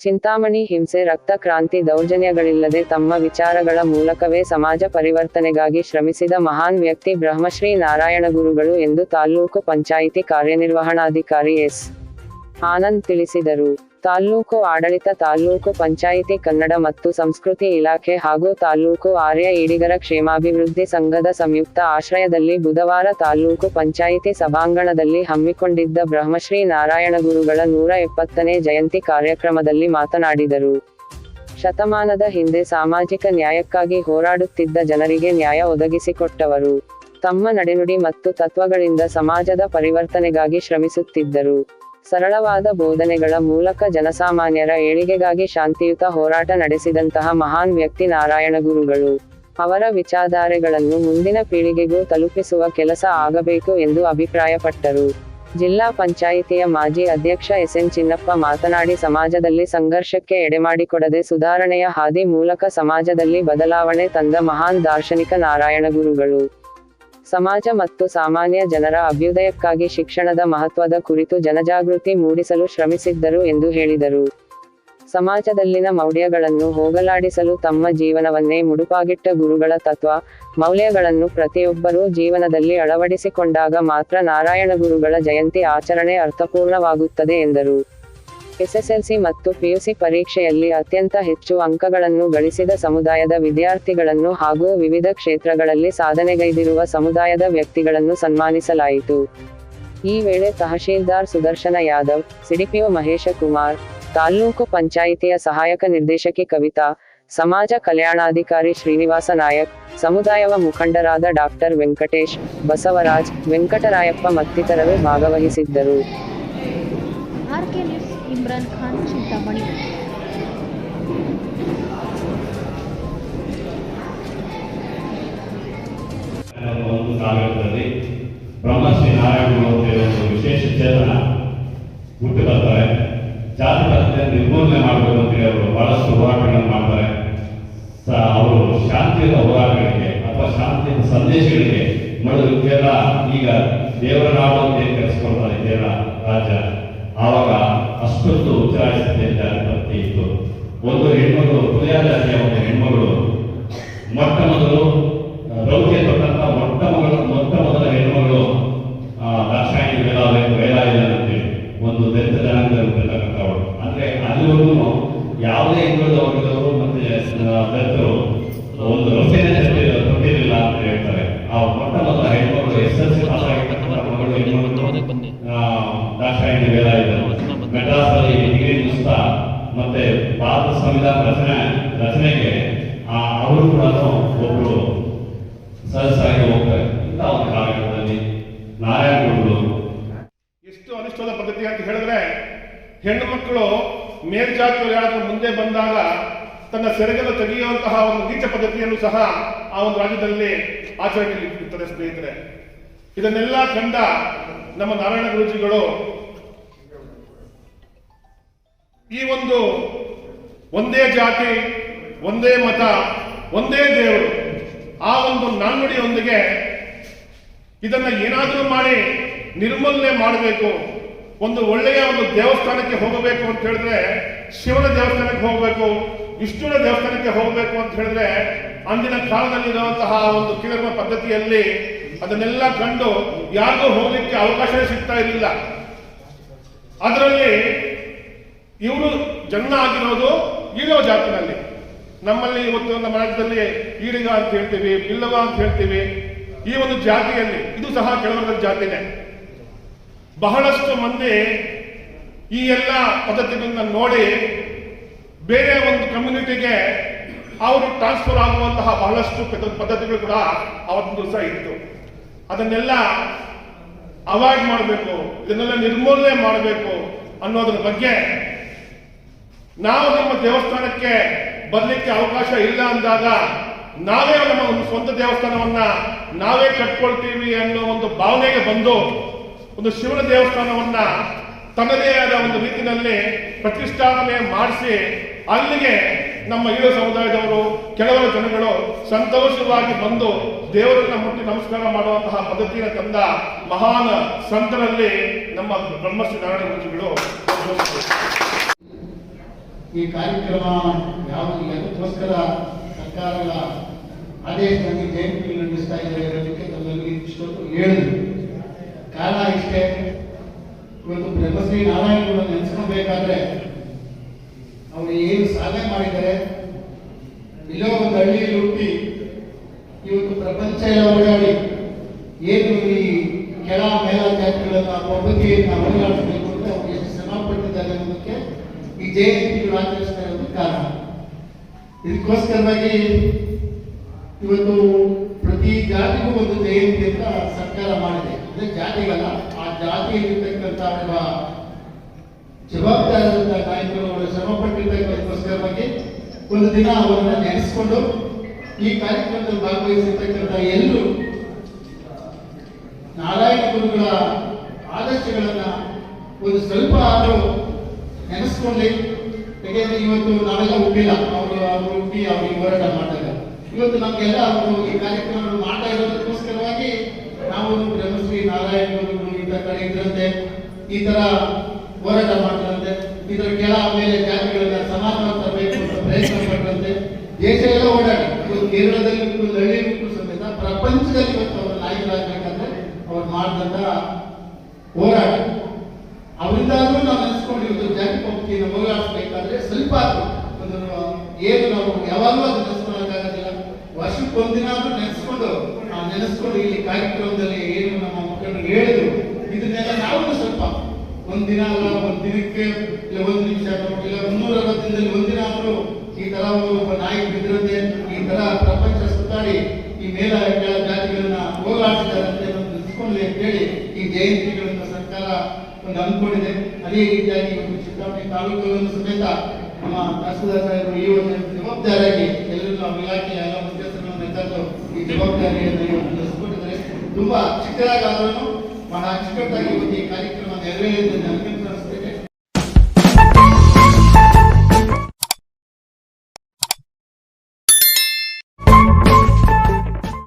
ಚಿಂತಾಮಣಿ, ಹಿಂಸೆ, ರಕ್ತ, ಕ್ರಾಂತಿ, ದೌರ್ಜನ್ಯಗಳಿಲ್ಲದೆ ತಮ್ಮ ವಿಚಾರಗಳ ಮೂಲಕವೇ ಸಮಾಜ ಪರಿವರ್ತನೆಗಾಗಿ ಶ್ರಮಿಸಿದ ಮಹಾನ್ ವ್ಯಕ್ತಿ ಬ್ರಹ್ಮಶ್ರೀ ನಾರಾಯಣ ಗುರುಗಳು ಎಂದು ತಾಲ್ಲೂಕು ಪಂಚಾಯಿತಿ ಕಾರ್ಯನಿರ್ವಹಣಾಧಿಕಾರಿ ಎಸ್. ಆನಂದ್ ತಿಳಿಸಿದರು. ತಾಲ್ಲೂಕು ಆಡಳಿತ, ತಾಲ್ಲೂಕು ಪಂಚಾಯಿತಿ, ಕನ್ನಡ ಮತ್ತು ಸಂಸ್ಕೃತಿ ಇಲಾಖೆ ಹಾಗೂ ತಾಲ್ಲೂಕು ಆರ್ಯ ಈಡಿಗರ ಕ್ಷೇಮಾಭಿವೃದ್ಧಿ ಸಂಘದ ಸಂಯುಕ್ತ ಆಶ್ರಯದಲ್ಲಿ ಬುಧವಾರ ತಾಲ್ಲೂಕು ಪಂಚಾಯಿತಿ ಸಭಾಂಗಣದಲ್ಲಿ ಹಮ್ಮಿಕೊಂಡಿದ್ದ ಬ್ರಹ್ಮಶ್ರೀ ನಾರಾಯಣ ಗುರುಗಳ ನೂರ ಎಪ್ಪತ್ತನೇ ಜಯಂತಿ ಕಾರ್ಯಕ್ರಮದಲ್ಲಿ ಮಾತನಾಡಿದರು. ಶತಮಾನದ ಹಿಂದೆ ಸಾಮಾಜಿಕ ನ್ಯಾಯಕ್ಕಾಗಿ ಹೋರಾಡುತ್ತಿದ್ದ ಜನರಿಗೆ ನ್ಯಾಯ ಒದಗಿಸಿಕೊಟ್ಟವರು. ತಮ್ಮ ನಡೆನುಡಿ ಮತ್ತು ತತ್ವಗಳಿಂದ ಸಮಾಜದ ಪರಿವರ್ತನೆಗಾಗಿ ಶ್ರಮಿಸುತ್ತಿದ್ದರು. ಸರಳವಾದ ಬೋಧನೆಗಳ ಮೂಲಕ ಜನಸಾಮಾನ್ಯರ ಏಳಿಗೆಗಾಗಿ ಶಾಂತಿಯುತ ಹೋರಾಟ ನಡೆಸಿದಂತಹ ಮಹಾನ್ ವ್ಯಕ್ತಿ ನಾರಾಯಣ ಗುರುಗಳು. ಅವರ ವಿಚಾರಧಾರೆಗಳನ್ನು ಮುಂದಿನ ಪೀಳಿಗೆಗೂ ತಲುಪಿಸುವ ಕೆಲಸ ಆಗಬೇಕು ಎಂದು ಅಭಿಪ್ರಾಯಪಟ್ಟರು. ಜಿಲ್ಲಾ ಪಂಚಾಯಿತಿಯ ಮಾಜಿ ಅಧ್ಯಕ್ಷ ಎಸ್ಎನ್ ಚಿನ್ನಪ್ಪ ಮಾತನಾಡಿ, ಸಮಾಜದಲ್ಲಿ ಸಂಘರ್ಷಕ್ಕೆ ಎಡೆಮಾಡಿಕೊಡದೆ ಸುಧಾರಣೆಯ ಹಾದಿ ಮೂಲಕ ಸಮಾಜದಲ್ಲಿ ಬದಲಾವಣೆ ತಂದ ಮಹಾನ್ ದಾರ್ಶನಿಕ ನಾರಾಯಣ ಗುರುಗಳು. ಸಮಾಜ ಮತ್ತು ಸಾಮಾನ್ಯ ಜನರ ಅಭ್ಯುದಯಕ್ಕಾಗಿ ಶಿಕ್ಷಣದ ಮಹತ್ವದ ಕುರಿತು ಜನಜಾಗೃತಿ ಮೂಡಿಸಲು ಶ್ರಮಿಸಿದ್ದರು ಎಂದು ಹೇಳಿದರು. ಸಮಾಜದಲ್ಲಿನ ಮೌಢ್ಯಗಳನ್ನು ಹೋಗಲಾಡಿಸಲು ತಮ್ಮ ಜೀವನವನ್ನೇ ಮುಡುಪಾಗಿಟ್ಟ ಗುರುಗಳ ತತ್ವ, ಮೌಲ್ಯಗಳನ್ನು ಪ್ರತಿಯೊಬ್ಬರೂ ಜೀವನದಲ್ಲಿ ಅಳವಡಿಸಿಕೊಂಡಾಗ ಮಾತ್ರ ನಾರಾಯಣ ಗುರುಗಳ ಜಯಂತಿ ಆಚರಣೆ ಅರ್ಥಪೂರ್ಣವಾಗುತ್ತದೆ ಎಂದರು. ಎಸ್ಎಸ್ಎಲ್ಸಿ ಮತ್ತು ಪಿಯುಸಿ ಪರೀಕ್ಷೆಯಲ್ಲಿ ಅತ್ಯಂತ ಹೆಚ್ಚು ಅಂಕಗಳನ್ನು ಗಳಿಸಿದ ಸಮುದಾಯದ ವಿದ್ಯಾರ್ಥಿಗಳನ್ನು ಹಾಗೂ ವಿವಿಧ ಕ್ಷೇತ್ರಗಳಲ್ಲಿ ಸಾಧನೆಗೈದಿರುವ ಸಮುದಾಯದ ವ್ಯಕ್ತಿಗಳನ್ನು ಸನ್ಮಾನಿಸಲಾಯಿತು. ಈ ವೇಳೆ ತಹಶೀಲ್ದಾರ್ ಸುದರ್ಶನ ಯಾದವ್ ಸಿಡಿಪಿಒ ಮಹೇಶ ಕುಮಾರ್, ತಾಲ್ಲೂಕು ಪಂಚಾಯಿತಿಯ ಸಹಾಯಕ ನಿರ್ದೇಶಕಿ ಕವಿತಾ, ಸಮಾಜ ಕಲ್ಯಾಣಾಧಿಕಾರಿ ಶ್ರೀನಿವಾಸ ನಾಯಕ್, ಸಮುದಾಯವ ಮುಖಂಡರಾದ ಡಾಕ್ಟರ್ ವೆಂಕಟೇಶ್, ಬಸವರಾಜ್, ವೆಂಕಟರಾಯಪ್ಪ ಮತ್ತಿತರರು ಭಾಗವಹಿಸಿದ್ದರು. ಇಮ್ರಾನ್ ಖಾನ್ ಚಿಂತಾಮಣಿ ಒಂದು ಬ್ರಹ್ಮಶ್ರೀ ನಾರಾಯಣ ಒಂದು ವಿಶೇಷ ಚೇತನ ಹುಟ್ಟು ಬರ್ತಾರೆ. ಜಾತಿ ಪ್ರಶ್ನೆ ನಿರ್ಮೂಲನೆ ಮಾಡಬೇಕು ಅಂತೇಳಿ ಅವರು ಬಹಳಷ್ಟು ಹೋರಾಟಗಳನ್ನು ಮಾಡ್ತಾರೆ. ಅವರು ಶಾಂತಿಯುತ ಹೋರಾಟಗಳಿಗೆ ಅಥವಾ ಶಾಂತಿಯ ಸಂದೇಶಗಳಿಗೆ ಮೊದಲು ಕೇರಳ, ಈಗ ದೇವರ ನಾಡು ಅಂತ ಕರೆಸ್ಕೊಳ್ತಾರೆ ಕೇರಳ ರಾಜ್ಯ. ಆವಾಗ ಅಷ್ಟೊಂದು ಅಂತ ಪದ್ಧತಿ ಇತ್ತು. ಒಂದು ಹೆಣ್ಮಗಳು ತುಲಿಯ ಜಾತಿಯ ಒಂದು ಹೆಣ್ಮಗಳು, ಮೊಟ್ಟ ಮೊದಲು ರೌದ್ಯ ತೊಟ್ಟಂತ ಮೊಟ್ಟ ಮೊದಲ ಮೊಟ್ಟ ಮೊದಲ ಹೆಣ್ಮಗಳು ದಾಕ್ಷಾಯಣಿ ವೇಲಾಲಯ ವೇಲಾಯಿಲ್ಲ ಅಂತೇಳಿ ಒಂದು ದಲಿತ ಜನಾಂಗ ಇರ್ತಕ್ಕಂಥವಳು ಅಂದ್ರೆ ಅಲ್ಲಿವರೆಗೂ ಯಾವುದೇ ಹಿಂದುಳಿದ ವರ್ಗದವರು ಮತ್ತೆ ದಲಿತರು ಒಂದು ರಸ್ತೆನೇ ಕೊಟ್ಟಿರಲಿಲ್ಲ ಅಂತ ಹೇಳ್ತಾರೆ. ಆ ಮೊಟ್ಟ ಮೊದಲ ಹೆಣ್ಮಗಳು ಎಸ್ ಎಲ್ ಸಿ ಪಾಸ್ ಆಗಿರ್ತಕ್ಕಂಥ ಮಗಳು ಹೆಣ್ಮಗಳು ದಾಕ್ಷಾಯಣಿ ವೇಲಾಯುಧ ಮತ್ತೆ ಭಾರತ ಸಂವಿಧಾನ ರಚನೆ, ರಚನೆಗೆ ಅವರು ಕೂಡ ಒಬ್ರು ಸದಸ್ಯರಾಗಿ ಹೋಗ್ತಾರೆ. ಇಂಥ ಒಂದು ಕಾರ್ಯಕ್ರಮದಲ್ಲಿ ನಾರಾಯಣಗೌಡರು. ಎಷ್ಟು ಅನಿಷ್ಟವಾದ ಪದ್ಧತಿ ಅಂತ ಹೇಳಿದ್ರೆ, ಹೆಣ್ಣು ಮಕ್ಕಳು ಮೇಲ್ಜಾತಿಯವರು ಯಾರಾದರೂ ಮುಂದೆ ಬಂದಾಗ ತನ್ನ ಸೆರೆಗನ್ನು ತೆಗೆಯುವಂತಹ ಒಂದು ನೀಚ ಪದ್ಧತಿಯನ್ನು ಸಹ ಆ ಒಂದು ರಾಜ್ಯದಲ್ಲಿ ಆಚರಣೆಯಲ್ಲಿ ಇರ್ತದೆ ಸ್ನೇಹಿತರೆ. ಇದನ್ನೆಲ್ಲ ಕಂಡ ನಮ್ಮ ನಾರಾಯಣ ಗುರುಜಿಗಳು ಈ ಒಂದು ಒಂದೇ ಜಾತಿ, ಒಂದೇ ಮತ, ಒಂದೇ ದೇವರು ಆ ಒಂದು ನಾಣ್ಣುಡಿಯೊಂದಿಗೆ ಇದನ್ನ ಏನಾದರೂ ಮಾಡಿ ನಿರ್ಮೂಲನೆ ಮಾಡಬೇಕು, ಒಂದು ಒಳ್ಳೆಯ ಒಂದು ದೇವಸ್ಥಾನಕ್ಕೆ ಹೋಗಬೇಕು ಅಂತ ಹೇಳಿದ್ರೆ ಶಿವನ ದೇವಸ್ಥಾನಕ್ಕೆ ಹೋಗಬೇಕು ವಿಷ್ಣುವಿನ ದೇವಸ್ಥಾನಕ್ಕೆ ಹೋಗಬೇಕು ಅಂತ ಹೇಳಿದ್ರೆ ಅಂದಿನ ಕಾಲದಲ್ಲಿರುವಂತಹ ಒಂದು ಕಿರಣ ಪದ್ಧತಿಯಲ್ಲಿ ಅದನ್ನೆಲ್ಲ ಕಂಡು ಯಾರಿಗೂ ಹೋಗಲಿಕ್ಕೆ ಅವಕಾಶ ಸಿಗ್ತಾ ಇರಲಿಲ್ಲ. ಅದರಲ್ಲಿ ಇವರು ಜನ್ಮ ಆಗಿರೋದು ಈಡೋ ಜಾತಿನಲ್ಲಿ. ನಮ್ಮಲ್ಲಿ ಇವತ್ತು ನಮ್ಮ ರಾಜ್ಯದಲ್ಲಿ ಈಡಿಗ ಅಂತ ಹೇಳ್ತೀವಿ ಬಿಲ್ಲವ ಅಂತ ಹೇಳ್ತೀವಿ, ಈ ಒಂದು ಜಾತಿಯಲ್ಲಿ, ಇದು ಸಹ ಕೆಳವರ್ಗದ ಜಾತಿನೇ. ಬಹಳಷ್ಟು ಮಂದಿ ಈ ಎಲ್ಲ ಪದ್ಧತಿಗಳನ್ನ ನೋಡಿ ಬೇರೆ ಒಂದು ಕಮ್ಯುನಿಟಿಗೆ ಅವರು ಟ್ರಾನ್ಸ್ಫರ್ ಆಗುವಂತಹ ಬಹಳಷ್ಟು ಪದ್ಧ- ಪದ್ಧತಿಗಳು ಕೂಡ ಅವತ್ತು ದಿವಸ ಇತ್ತು. ಅದನ್ನೆಲ್ಲ ಅವಾಯ್ಡ್ ಮಾಡಬೇಕು, ಇದನ್ನೆಲ್ಲ ನಿರ್ಮೂಲನೆ ಮಾಡಬೇಕು ಅನ್ನೋದ್ರ ಬಗ್ಗೆ ನಾವು ನಮ್ಮ ದೇವಸ್ಥಾನಕ್ಕೆ ಬರಲಿಕ್ಕೆ ಅವಕಾಶ ಇಲ್ಲ ಅಂದಾಗ ನಾವೇ ನಮ್ಮ ಒಂದು ಸ್ವಂತ ದೇವಸ್ಥಾನವನ್ನ ನಾವೇ ಕಟ್ಕೊಳ್ತೀವಿ ಅನ್ನೋ ಒಂದು ಭಾವನೆಗೆ ಬಂದು ಒಂದು ಶಿವನ ದೇವಸ್ಥಾನವನ್ನ ತನ್ನದೇ ಆದ ಒಂದು ರೀತಿಯಲ್ಲಿ ಪ್ರತಿಷ್ಠಾಪನೆ ಮಾಡಿಸಿ ಅಲ್ಲಿಗೆ ನಮ್ಮ ಈಳು ಸಮುದಾಯದವರು, ಕೆಲವರು ಜನಗಳು ಸಂತೋಷವಾಗಿ ಬಂದು ದೇವರನ್ನ ಮುಟ್ಟಿ ನಮಸ್ಕಾರ ಮಾಡುವಂತಹ ಪದ್ಧತಿಯನ್ನು ತಂದ ಮಹಾನ್ ಸಂತರಲ್ಲಿ ನಮ್ಮ ಬ್ರಹ್ಮಶ್ರೀ ನಾರಾಯಣ ಗುರುಜಿಗಳು ಈ ಕಾರ್ಯಕ್ರಮ ಯಾವುದು ಅದಕ್ಕೋಸ್ಕರ ಸರ್ಕಾರಗಳ ಆದೇಶದಲ್ಲಿ ಜಯಂತಿ ನಡೆಸ್ತಾ ಇದ್ದಾರೆ ಇರೋದಕ್ಕೆ ತಮ್ಮಲ್ಲಿ ಇಷ್ಟೊತ್ತು ಹೇಳಿದ್ರು. ಕಾರಣ ಇಷ್ಟೇ. ಇವತ್ತು ಬ್ರಹ್ಮಶ್ರೀ ನಾರಾಯಣಗೌಡ ನೆನೆಸ್ಕೊಬೇಕಾದ್ರೆ ಅವರು ಏನು ಸಾಧನೆ ಮಾಡಿದ್ದಾರೆ. ಇಲ್ಲೋ ಒಂದು ಹಳ್ಳಿಯಲ್ಲಿ ಹುಟ್ಟಿ ಇವತ್ತು ಪ್ರಪಂಚ ಎಲ್ಲ ಓಡಾಡಿ ಏನು ಈ ಕೆಳ ಮೇಲ ಜಾತಿಗಳನ್ನ ಪದ್ಧತಿಯನ್ನು ಹೋರಾಡಿಸಬೇಕು ಅಂತ ಅವರು ಎಷ್ಟು ಶ್ರಮ ಪಟ್ಟಿದ್ದಾರೆ ಅನ್ನೋದಕ್ಕೆ ಈ ಕಾರಣ ಇದಕ್ಕೋಸ್ಕರವಾಗಿ ಇವತ್ತು ಪ್ರತಿ ಜಾತಿಗೂ ಒಂದು ಜಯಂತಿ ಅಂತ ಸರ್ಕಾರ ಮಾಡಿದೆ. ಅಂದ್ರೆ ಜಾತಿಗಲ್ಲ, ಆ ಜಾತಿಯಲ್ಲಿರ್ತಕ್ಕಂಥ ಅಥವಾ ಜವಾಬ್ದಾರಿಯಿಂದ ಕಾರ್ಯಕ್ರಮಗಳು ಶ್ರಮ ಪಟ್ಟಿರ್ತಕ್ಕಂಥಕ್ಕೋಸ್ಕರವಾಗಿ ಒಂದು ದಿನ ಅವರನ್ನ ನೆನೆಸ್ಕೊಂಡು ಈ ಕಾರ್ಯಕ್ರಮದಲ್ಲಿ ಭಾಗವಹಿಸಿರ್ತಕ್ಕಂಥ ಎಲ್ಲರೂ ನಾರಾಯಣ ಗುರುಗಳ ಆದರ್ಶಗಳನ್ನ ಒಂದು ಸ್ವಲ್ಪ ಆದರೂ ನೆನೆಸ್ಕೊಳ್ಳಿ ಯಾಕೆಂದ್ರೆ ಇವತ್ತು ನಾವೆಲ್ಲ ಹುಟ್ಟಿಲ್ಲ. ಅವರು ಅವರು ಹುಟ್ಟಿ ಅವ್ರಿಗೆ ಹೋರಾಟ ಮಾಡಿದಾಗ ಇವತ್ತು ನಮಗೆಲ್ಲ ಅವರು ಈ ಕಾರ್ಯಕ್ರಮ ಮಾಡ್ತಾ ಇರೋದಕ್ಕೋಸ್ಕರವಾಗಿ ನಾವು ಬ್ರಹ್ಮಶ್ರೀ ನಾರಾಯಣ ಗುರುಗಳು ಇಂಥ ಕಡೆ ಇದ್ರಂತೆ, ಈ ತರ ಹೋರಾಟ ಮಾಡ್ತಾರಂತೆ ಇದರ ಕೆಳ ಮೇಲೆ ಜಾತಿಗಳನ್ನ ಸಮಾಧಾನ ತರಬೇಕು ಅಂತ ಪ್ರಯತ್ನ ಪಟ್ಟಂತೆ ದೇಶ ಎಲ್ಲ ಓಡಾಡಿ, ಇವತ್ತು ಕೇರಳದಲ್ಲಿ ಬಿಟ್ಟು ಸಮೇತ ಪ್ರಪಂಚದಲ್ಲಿ ಇವತ್ತು ಅವರು ನಾಯಕರಾಗಬೇಕಂದ್ರೆ ಅವ್ರು ಮಾಡಿದಂತ ಹೋರಾಟ. ನೆನೆಸ್ಕೊಂಡಿರೋದು ಜಾತಿ ಪಂಕ್ತಿಯನ್ನು ಹೋರಾಡಿಸ್ಬೇಕಾದ್ರೆ ಸ್ವಲ್ಪ ಏನು ನಾವು ಯಾವಾಗಲೂ ಅದು ನೆನೆಸ್ಕೊಳ್ಳೋಕ್ಕಾಗೋದಿಲ್ಲ ವರ್ಷಕ್ಕೆ ಒಂದಿನ ಆದ್ರೂ ನೆನೆಸ್ಕೊಂಡು ನಾವು ನೆನೆಸ್ಕೊಂಡು ಇಲ್ಲಿ ಕಾರ್ಯಕ್ರಮದಲ್ಲಿ ಏನು ನಮ್ಮ ಮಕ್ಕಳು ಹೇಳಿದ್ರು, ಇದನ್ನೆಲ್ಲ ನಾವು ಸ್ವಲ್ಪ ಒಂದಿನ ಅಲ್ಲ, ಒಂದ್ ದಿನಕ್ಕೆ ಇಲ್ಲ ಒಂದು ನಿಮಿಷ ಇಲ್ಲ ಮುನ್ನೂರ ಅರವತ್ತು ದಿನದಲ್ಲಿ ಒಂದಿನ ಆದರೂ ಈ ತರ ಒಬ್ಬ ನಾಯಿ ಬಿದ್ದಿರುತ್ತೆ, ಈ ತರ ಪ್ರಪಂಚ ಸುತ್ತಾಡಿ ಈ ಮೇಲ ಜಾತಿಗಳನ್ನ ಒಂದು ಅಂತ ಹೇಳಿ ಈ ಜಯಂತಿಗಳನ್ನ ಸರ್ಕಾರ ಒಂದು ಹಮ್ಮಿಕೊಂಡಿದೆ. ಅದೇ ರೀತಿಯಾಗಿ ಒಂದು ಚಿಂತಾಮಣಿ ತಾಲೂಕುಗಳನ್ನು ಸಮೇತ ನಮ್ಮ ತಹಸೀಲ್ದಾರ್ ಸಾಹೇಬರು ಈ ಒಂದು ಜವಾಬ್ದಾರಿಯಾಗಿ ಎಲ್ಲರೂ ನಾವು ಇಲಾಖೆಯ ಎಲ್ಲ ಮುಖ್ಯಸ್ಥರನ್ನು ತಂದು ಈ ಜವಾಬ್ದಾರಿಯನ್ನು ಇವತ್ತು ನಡೆಸಿಕೊಟ್ಟಿದ್ದಾರೆ ತುಂಬಾ ಚಿಕ್ಕದಾಗಾದ್ರೂ ಬಹಳ ಅಚ್ಚುಕಟ್ಟಾಗಿ ಇವತ್ತು ಈ ಕಾರ್ಯಕ್ರಮ ನನಗಂತೂ